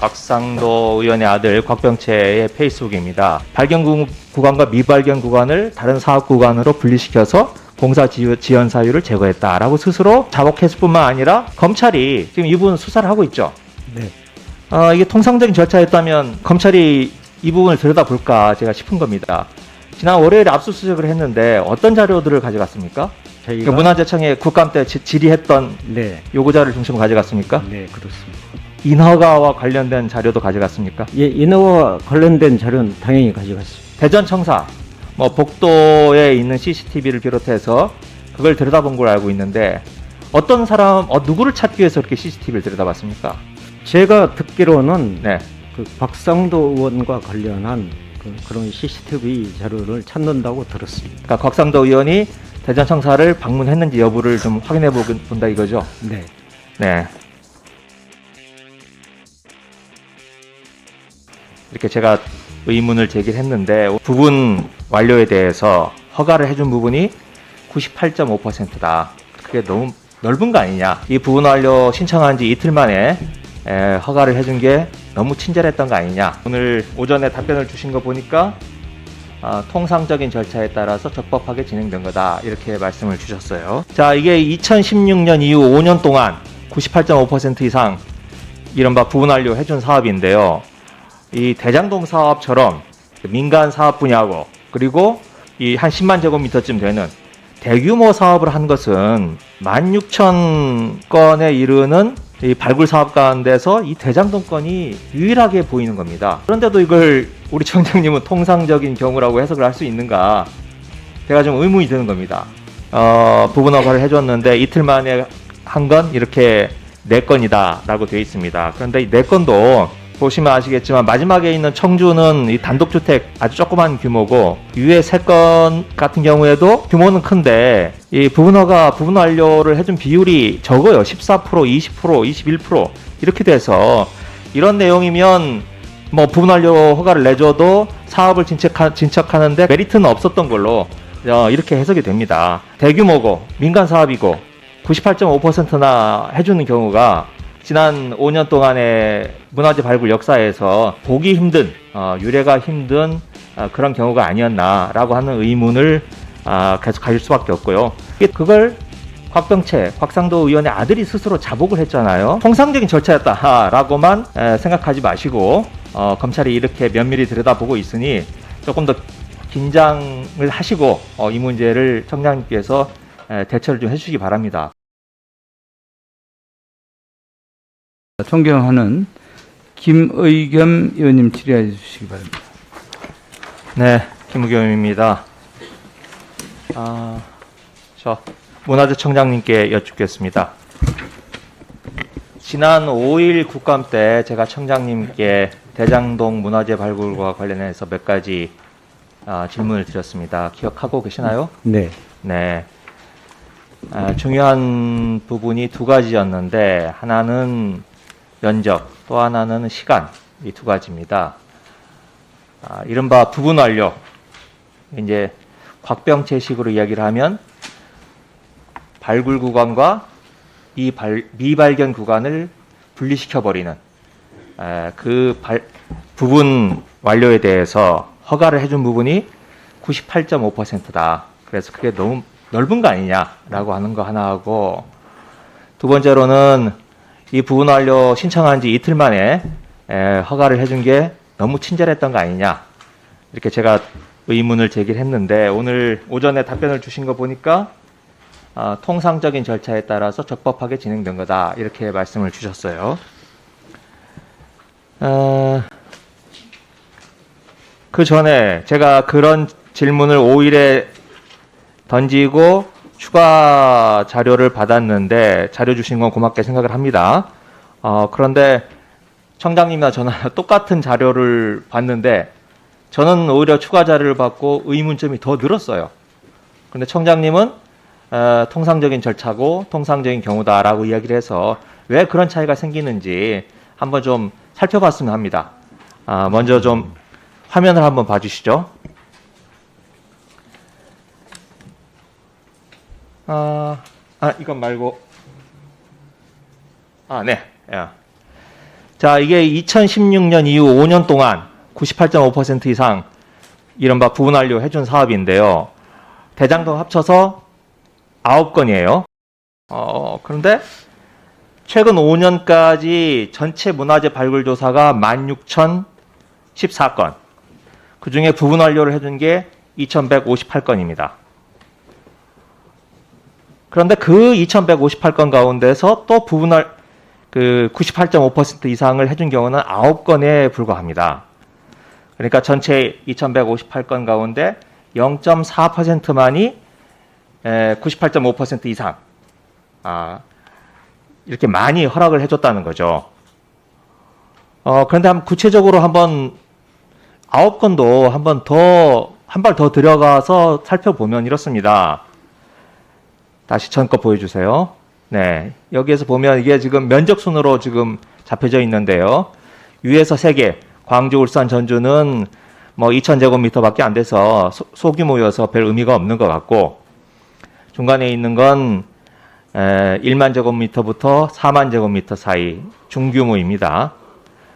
박상도 의원의 아들 곽병채의 페이스북입니다. 발견 구- 구간과 미발견 구간을 다른 사업 구간으로 분리시켜서 공사 지- 지연 사유를 제거했다라고 스스로 자복했을 뿐만 아니라 검찰이 지금 이 부분 수사를 하고 있죠. 네. 어, 이게 통상적인 절차였다면 검찰이 이 부분을 들여다볼까 제가 싶은 겁니다. 지난 월요일에 압수수색을 했는데 어떤 자료들을 가져갔습니까? 저희가 그 문화재청에 국감 때 지- 질의했던 네. 요구자를 중심으로 가져갔습니까? 네, 그렇습니다. 인허가와 관련된 자료도 가져갔습니까? 예, 인허와 관련된 자료는 당연히 가져갔습니다. 대전청사, 뭐 복도에 있는 CCTV를 비롯해서 그걸 들여다본 걸 알고 있는데 어떤 사람, 어, 누구를 찾기 위해서 그렇게 CCTV를 들여다봤습니까? 제가 듣기로는 네. 그 박상도 의원과 관련한 그, 그런 CCTV 자료를 찾는다고 들었습니다. 그러니까 곽상도 의원이 대전청사를 방문했는지 여부를 좀 확인해 보- 본다 이거죠. 네. 네. 이렇게 제가 의문을 제기했는데 부분 완료에 대해서 허가를 해준 부분이 98.5%다. 그게 너무 넓은 거 아니냐? 이 부분 완료 신청한 지 이틀 만에 에, 허가를 해준 게 너무 친절했던 거 아니냐? 오늘 오전에 답변을 주신 거 보니까 아, 통상적인 절차에 따라서 적법하게 진행된 거다 이렇게 말씀을 주셨어요. 자 이게 2016년 이후 5년 동안 98.5% 이상 이른바 부분 완료 해준 사업인데요. 이 대장동 사업처럼 민간 사업 분야고 그리고 이 한 10만 제곱미터쯤 되는 대규모 사업을 한 것은 16,000건에 이르는 이 발굴 사업 가운데서 이 대장동 건이 유일하게 보이는 겁니다. 그런데도 이걸 우리 청장님은 통상적인 경우라고 해석을 할 수 있는가? 제가 좀 의문이 드는 겁니다. 어, 부분 허가를 해줬는데 이틀 만에 한 건 이렇게 네 건이다라고 되어 있습니다. 그런데 이 네 건도 보시면 아시겠지만 마지막에 있는 청주는 이 단독주택 아주 조그만 규모고 위에 세 건 같은 경우에도 규모는 큰데 이 부분 허가 부분 완료를 해준 비율이 적어요. 14%, 20%, 21% 이렇게 돼서 이런 내용이면 뭐 부분 완료 허가를 내줘도 사업을 진척하, 진척하는데 메리트는 없었던 걸로 어, 이렇게 해석이 됩니다. 대규모고 민간 사업이고 98.5%나 해주는 경우가 지난 5년 동안의 문화재 발굴 역사에서 보기 힘든 어, 유래가 힘든 어, 그런 경우가 아니었나라고 하는 의문을 아, 계속 가질 수밖에 없고요. 그걸 곽병채, 곽상도 의원의 아들이 스스로 자복을 했잖아요. 통상적인 절차였다라고만 에, 생각하지 마시고 어, 검찰이 이렇게 면밀히 들여다보고 있으니 조금 더 긴장을 하시고 어, 이 문제를 청장님께서 에, 대처를 좀 해주시기 바랍니다. 존경하는 김의겸 의원님 질의해 주시기 바랍니다. 네, 김우겸입니다. 아, 저 문화재청장님께 여쭙겠습니다. 지난 5일 국감 때 제가 청장님께 대장동 문화재 발굴과 관련해서 몇 가지 아, 질문을 드렸습니다. 기억하고 계시나요? 네. 네. 아, 중요한 부분이 두 가지였는데 하나는 면적, 또 하나는 시간 이 두 가지입니다. 아, 이른바 부분 완료. 이제 곽병채식으로 이야기를 하면 발굴 구간과 이 발- 미발견 구간을 분리시켜 버리는 그 발- 부분 완료에 대해서 허가를 해준 부분이 98.5%다. 그래서 그게 너무 넓은 거 아니냐라고 하는 거 하나 하고 두 번째로는 이 부분 완료 신청한 지 이틀 만에 에, 허가를 해준 게 너무 친절했던 거 아니냐 이렇게 제가 의문을 제기했는데 오늘 오전에 답변을 주신 거 보니까 아, 통상적인 절차에 따라서 적법하게 진행된 거다 이렇게 말씀을 주셨어요. 어, 그 전에 제가 그런 질문을 5일에 던지고 추가 자료를 받았는데 자료 주신 건 고맙게 생각을 합니다. 어, 그런데 청장님이나 저나 똑같은 자료를 봤는데 저는 오히려 추가 자료를 받고 의문점이 더 늘었어요. 그런데 청장님은 어, 통상적인 절차고 통상적인 경우다라고 이야기를 해서 왜 그런 차이가 생기는지 한번 좀 살펴봤으면 합니다. 아, 먼저 좀 화면을 한번 봐주시죠. 아, 아 이건 말고 아 네. 야. 자, 이게 2016년 이후 5년 동안 98.5% 이상 이른바 부분 완료 해준 사업인데요. 대장동 합쳐서 9건이에요. 어, 그런데 최근 5년까지 전체 문화재 발굴 조사가 16,014건. 그 중에 부분 완료를 해준 게 2,158건입니다. 그런데 그 2,158건 가운데서 또 부분 완, 그98.5% 이상을 해준 경우는 9건에 불과합니다. 그러니까 전체 2,158건 가운데 0.4%만이 98.5% 이상 아, 이렇게 많이 허락을 해줬다는 거죠. 어, 그런데 한번 구체적으로 한번 아홉 건도 한번 더, 한 발 더 들어가서 살펴보면 이렇습니다. 다시 전 거 보여주세요. 네. 여기에서 보면 이게 지금 면적 순으로 지금 잡혀져 있는데요. 위에서 세 개, 광주, 울산, 전주는 뭐 2,000제곱미터 밖에 안 돼서 소, 소규모여서 별 의미가 없는 것 같고, 중간에 있는 건 에, 1만 제곱미터부터 4만 제곱미터 사이 중규모입니다.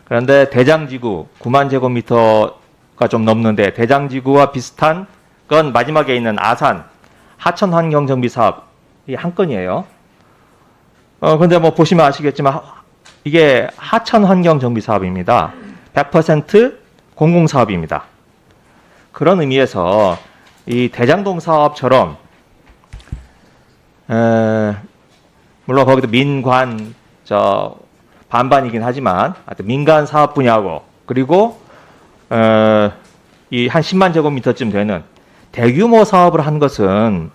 그런데 대장지구 9만 제곱미터가 좀 넘는데 대장지구와 비슷한 건 마지막에 있는 아산 하천 환경 정비 사업 이한 건이에요. 어 근데 뭐 보시면 아시겠지만 하- 이게 하천 환경 정비 사업입니다. 100% 공공 사업입니다. 그런 의미에서 이 대장동 사업처럼 에, 물론 거기도 민관 저 반반이긴 하지만 하여튼 민간 사업 분야고 그리고 어, 이한 10만 제곱미터쯤 되는 대규모 사업을 한 것은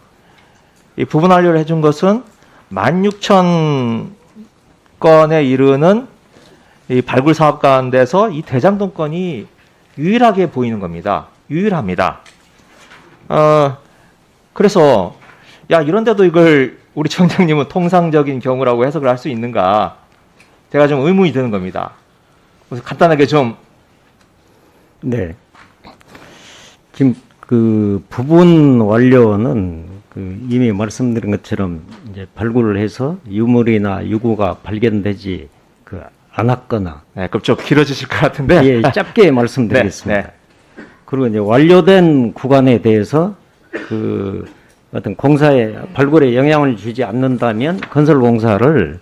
이 부분 완료를 해준 것은 16,000 건에 이르는 이 발굴 사업 가운데서 이 대장동 건이 유일하게 보이는 겁니다. 유일합니다. 어, 그래서 야 이런데도 이걸 우리 청장님은 통상적인 경우라고 해석을 할 수 있는가? 제가 좀 의문이 드는 겁니다. 그래서 간단하게 좀 네. 지금 그 부분 완료는 그 이미 말씀드린 것처럼 이제 발굴을 해서 유물이나 유구가 발견되지 그 않았거나 네, 그럼 좀 길어지실 것 같은데. 예, 짧게 말씀드리겠습니다. 네, 그리고 이제 완료된 구간에 대해서 그 어떤 공사에 발굴에 영향을 주지 않는다면 건설 공사를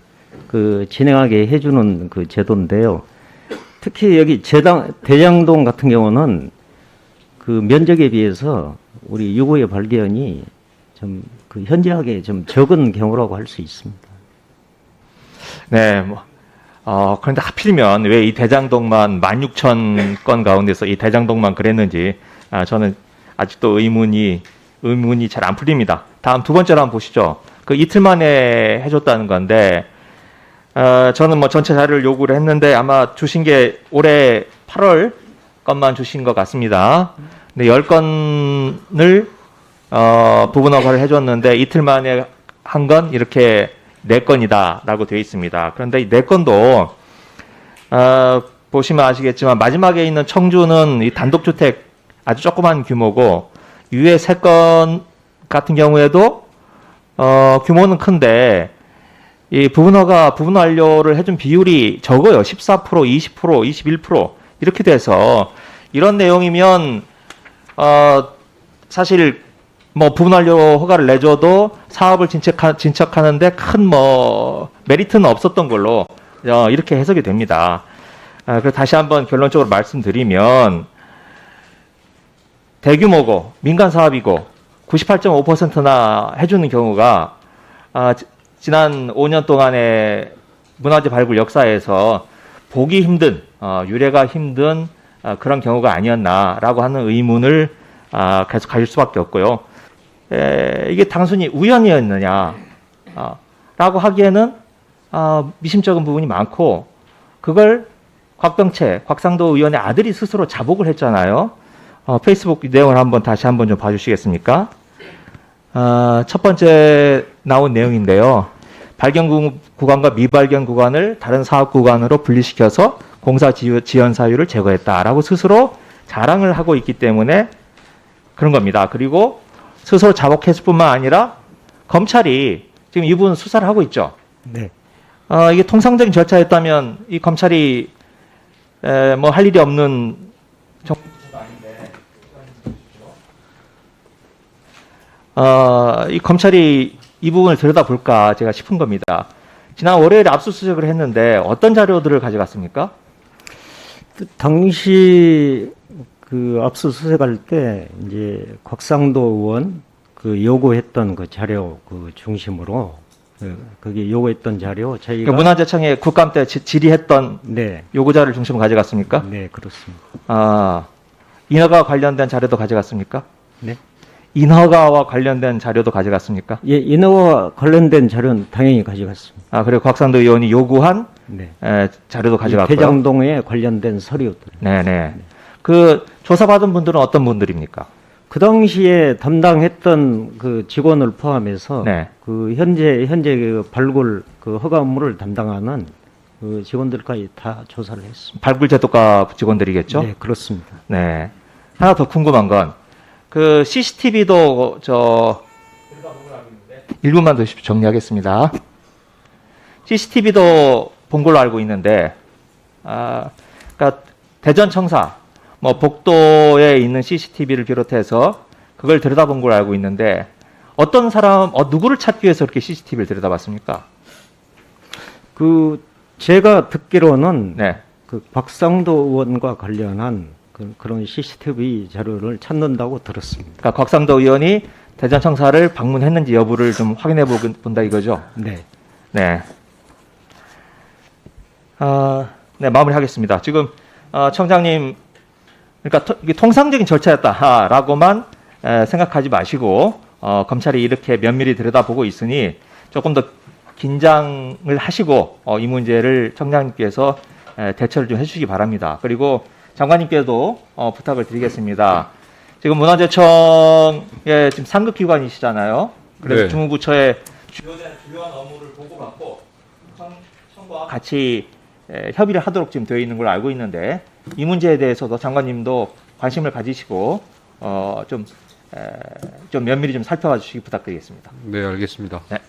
그 진행하게 해주는 그 제도인데요. 특히 여기 제당 대장동 같은 경우는 그 면적에 비해서 우리 유구의 발견이 좀 그 현저하게 좀 적은 경우라고 할 수 있습니다. 네, 뭐, 어, 그런데 하필이면 왜 이 대장동만 16,000건 가운데서 이 대장동만 그랬는지, 아, 저는 아직도 의문이, 의문이 잘 안 풀립니다. 다음 두 번째로 한번 보시죠. 그 이틀 만에 해줬다는 건데, 어, 저는 뭐 전체 자료를 요구를 했는데 아마 주신 게 올해 8월 건만 주신 것 같습니다. 근데 10건을 어, 부분 허가를 해줬는데 이틀 만에 한 건 이렇게 네 건이다라고 되어 있습니다. 그런데 이 네 건도 어, 보시면 아시겠지만 마지막에 있는 청주는 이 단독주택 아주 조그만 규모고 위에 세 건 같은 경우에도 어, 규모는 큰데 이 부분허가 부분 완료를 해준 비율이 적어요. 14%, 20%, 21% 이렇게 돼서 이런 내용이면 어, 사실 뭐 부분 완료 허가를 내줘도 사업을 진척하, 진척하는데 큰 뭐 메리트는 없었던 걸로 어, 이렇게 해석이 됩니다. 아, 그래서 다시 한번 결론적으로 말씀드리면 대규모고 민간 사업이고 98.5%나 해주는 경우가 아, 지- 지난 5년 동안의 문화재 발굴 역사에서 보기 힘든 어, 유래가 힘든 어, 그런 경우가 아니었나라고 하는 의문을 아, 계속 가질 수밖에 없고요. 에, 이게 단순히 우연이었느냐 아, 라고 하기에는 아, 미심쩍은 부분이 많고 그걸 곽병채 곽상도 의원의 아들이 스스로 자복을 했잖아요. 어, 페이스북 내용을 한번 다시 한번 좀 봐주시겠습니까? 아, 첫 번째 나온 내용인데요. 발견 구- 구간과 미발견 구간을 다른 사업 구간으로 분리시켜서 공사 지- 지연 사유를 제거했다라고 스스로 자랑을 하고 있기 때문에 그런 겁니다. 그리고 스스로 자복했을 뿐만 아니라 검찰이 지금 이분 수사를 하고 있죠. 네. 어, 이게 통상적인 절차였다면 이 검찰이 뭐 할 일이 없는 어, 이 검찰이 이 부분을 들여다볼까 제가 싶은 겁니다. 지난 월요일에 압수수색을 했는데 어떤 자료들을 가져갔습니까? 당시 그 압수수색할 때 이제 곽상도 의원 그 요구했던 그 자료 그 중심으로 그 거기 요구했던 자료 저희가 그러니까 문화재청에 국감 때 지- 질의했던 네, 요구자를 중심으로 가져갔습니까? 네 그렇습니다. 아, 인허가 관련된 자료도 가져갔습니까? 네, 인허가와 관련된 자료도 가져갔습니까? 예, 인허와 관련된 자료는 당연히 가져갔습니다. 아, 그리고 곽상도 의원이 요구한 네, 에, 자료도 이 가져갔고요. 대장동에 관련된 서류들. 네네. 그 조사받은 분들은 어떤 분들입니까? 그 당시에 담당했던 그 직원을 포함해서 네. 그 현재 현재 그 발굴 그 허가 업무를 담당하는 그 직원들까지 다 조사를 했습니다. 발굴 제도과 직원들이겠죠? 네, 그렇습니다. 네. 하나 더 궁금한 건 그 CCTV도 저 1분만 더. 정리하겠습니다. CCTV도 본 걸로 알고 있는데 아, 그러니까 대전 청사 뭐 복도에 있는 CCTV를 비롯해서 그걸 들여다본 걸로 알고 있는데 어떤 사람 어, 누구를 찾기 위해서 그렇게 CCTV를 들여다봤습니까? 그 제가 듣기로는 네. 그 박상도 의원과 관련한 그, 그런 CCTV 자료를 찾는다고 들었습니다. 그러니까 곽상도 의원이 대전 청사를 방문했는지 여부를 좀 확인해 보- 본다 이거죠. 네. 네. 아, 네, 마무리하겠습니다. 지금 어, 청장님, 그러니까 통상적인 절차였다라고만 에, 생각하지 마시고 어, 검찰이 이렇게 면밀히 들여다보고 있으니 조금 더 긴장을 하시고 어, 이 문제를 청장님께서 에, 대처를 좀 해주시기 바랍니다. 그리고 장관님께도 어, 부탁을 드리겠습니다. 지금 문화재청의 지금 상급 기관이시잖아요. 그래서 네. 중무부처의 주요한 업무를 보고받고 청, 청과 같이 에, 협의를 하도록 지금 되어 있는 걸로 알고 있는데 이 문제에 대해서도 장관님도 관심을 가지시고 어, 좀, 에, 좀 면밀히 좀 살펴봐 주시기 부탁드리겠습니다. 네, 알겠습니다. 네.